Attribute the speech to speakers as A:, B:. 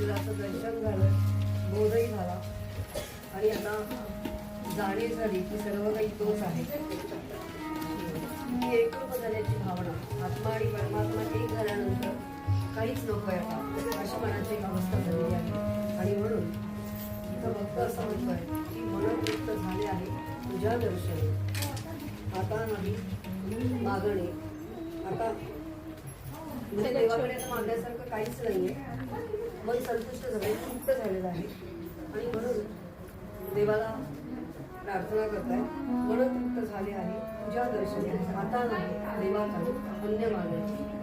A: तुझं दर्शन झालं बोधही झाला. आणि आता जाणीव झाली की सर्व काही तोच आहे. ही एकरूप झाल्याची भावना. आत्मा आणि परमात्मा एक झाल्यानंतर काहीच नको आहे आता अशी मनाची एक अवस्था झालेली आहे. आणि म्हणून इथं भक्त असं म्हणतोय की मनोतृप्त झाले आहे तुझ्या दर्शन. आता नाही मागणे. आता म्हणजे देवाकडे मागण्यासारखं काहीच नाही आहे मन संतुष्ट झाले तृप्त झालेलं आहे. आणि म्हणून देवाला प्रार्थना करताय मन तृप्त झाले आहे तुझ्या दर्शनी आता नाही देवाचा अन्य मागायची.